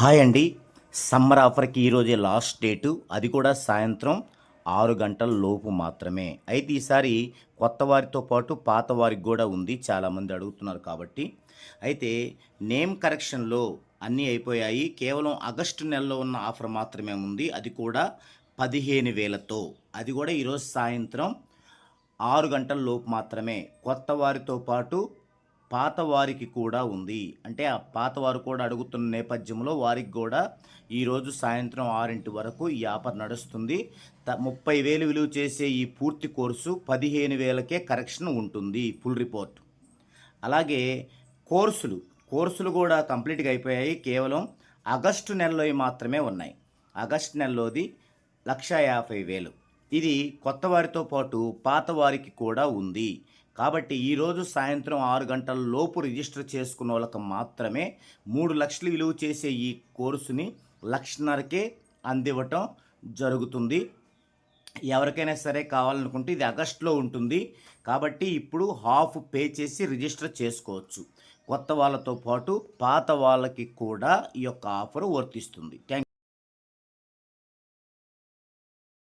Hi అండి. Summer ఆఫర్కి ఈరోజే last date. అది కూడా సాయంత్రం ఆరు గంటల లోపు మాత్రమే. అయితే ఈసారి కొత్త వారితో పాటు పాత వారికి కూడా ఉంది. చాలామంది అడుగుతున్నారు కాబట్టి. అయితే నేమ్ కరెక్షన్లో అన్నీ అయిపోయాయి. కేవలం ఆగస్టు నెలలో ఉన్న ఆఫర్ మాత్రమే ఉంది. అది కూడా పదిహేను వేలతో. అది కూడా ఈరోజు సాయంత్రం ఆరు గంటల లోపు మాత్రమే. కొత్త వారితో పాటు పాత వారికి కూడా ఉంది. అంటే ఆ పాతవారు కూడా అడుగుతున్న నేపథ్యంలో వారికి కూడా ఈరోజు సాయంత్రం ఆరింటి వరకు ఈ ఆఫర్ నడుస్తుంది. త ముప్పై వేలు విలువ చేసే ఈ పూర్తి కోర్సు పదిహేను వేలకే కరెక్షన్ ఉంటుంది ఫుల్ రిపోర్ట్. అలాగే కోర్సులు కోర్సులు కూడా కంప్లీట్గా అయిపోయాయి. కేవలం ఆగస్టు నెలలో మాత్రమే ఉన్నాయి. ఆగస్టు నెలలోది లక్ష యాభై వేలు. ఇది కొత్త వారితో పాటు పాత వారికి కూడా ఉంది. కాబట్టి ఈరోజు సాయంత్రం ఆరు గంటల లోపు రిజిస్టర్ చేసుకున్న వాళ్ళకి మాత్రమే మూడు లక్షలు విలువ చేసే ఈ కోర్సుని లక్షన్నరకే అందివ్వటం జరుగుతుంది. ఎవరికైనా సరే కావాలనుకుంటే ఇది ఆగస్టులో ఉంటుంది. కాబట్టి ఇప్పుడు హాఫ్ పే చేసి రిజిస్టర్ చేసుకోవచ్చు. కొత్త వాళ్ళతో పాటు పాత వాళ్ళకి కూడా ఈ యొక్క ఆఫర్ వర్తిస్తుంది. థ్యాంక్